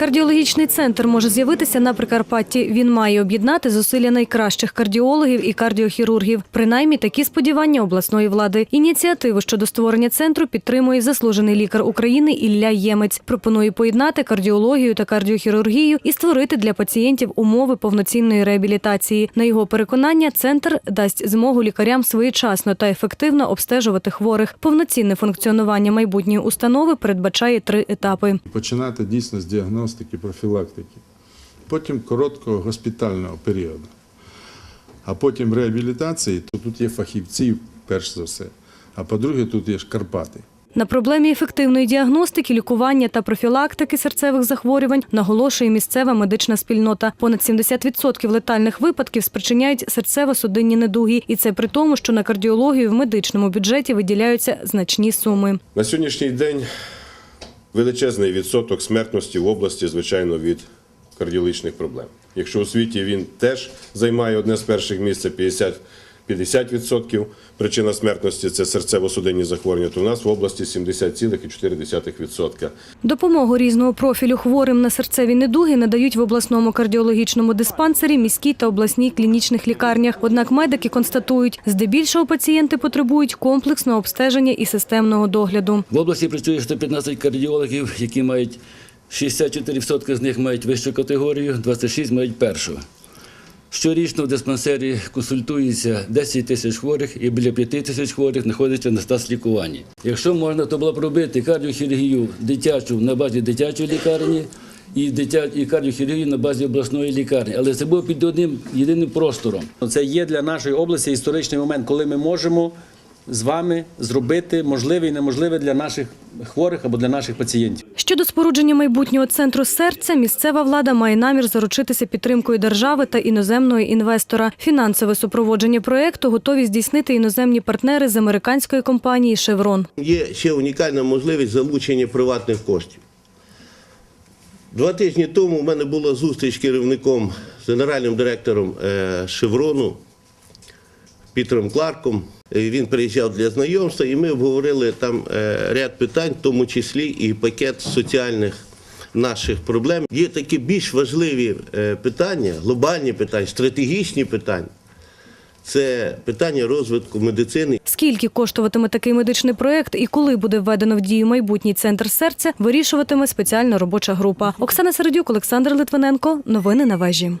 Кардіологічний центр може з'явитися на Прикарпатті. Він має об'єднати зусилля найкращих кардіологів і кардіохірургів. Принаймні такі сподівання обласної влади. Ініціативу щодо створення центру підтримує заслужений лікар України Ілля Ємець. Пропонує поєднати кардіологію та кардіохірургію і створити для пацієнтів умови повноцінної реабілітації. На його переконання, центр дасть змогу лікарям своєчасно та ефективно обстежувати хворих. Повноцінне функціонування майбутньої установи передбачає три етапи. починати дійсно з діагностики, профілактики, потім короткого госпітального періоду, а потім реабілітації, то тут є фахівці, перш за все. А по-друге, тут є ж Карпати. На проблемі ефективної діагностики, лікування та профілактики серцевих захворювань наголошує місцева медична спільнота. Понад 70% летальних випадків спричиняють серцево-судинні недуги, і це при тому, що на кардіологію в медичному бюджеті виділяються значні суми. На сьогоднішній день величезний відсоток смертності в області, звичайно, від кардіологічних проблем. Якщо у світі він теж займає одне з перших місць, це 50 50% причина смертності це серцево-судинні захворювання, то у нас в області 70,4%. Допомогу різного профілю хворим на серцеві недуги надають в обласному кардіологічному диспансері, міській та обласній клінічних лікарнях. Однак медики констатують, здебільшого пацієнти потребують комплексного обстеження і системного догляду. В області працює 115 кардіологів, які мають 64% з них мають вищу категорію, 26 мають першу. Щорічно в диспансері консультується 10 тисяч хворих і біля 5 тисяч хворих знаходиться на стас лікування. Якщо можна, то було б робити кардіохірургію дитячу на базі дитячої лікарні і, дитя... і кардіохірургію на базі обласної лікарні. Але це було під одним єдиним простором. Це є для нашої області історичний момент, коли ми можемо з вами зробити можливе і неможливе для наших хворих або для наших пацієнтів. Щодо спорудження майбутнього центру серця, місцева влада має намір заручитися підтримкою держави та іноземного інвестора. Фінансове супроводження проекту готові здійснити іноземні партнери з американської компанії Шеврон. Є ще унікальна можливість залучення приватних коштів. Два тижні тому у мене була зустріч з керівником, з генеральним директором е, Шеврону Пітером Кларком. Е, Він приїжджав для знайомства, і ми обговорили там е, ряд питань, в тому числі і пакет соціальних наших проблем. Є такі більш важливі е, питання, глобальні питання, стратегічні питання. Це питання розвитку медицини Скільки коштуватиме такий медичний проект і коли буде введено в дію майбутній центр серця, вирішуватиме спеціальна робоча група. Оксана Середюк, Олександр Литвиненко. Новини на вежі.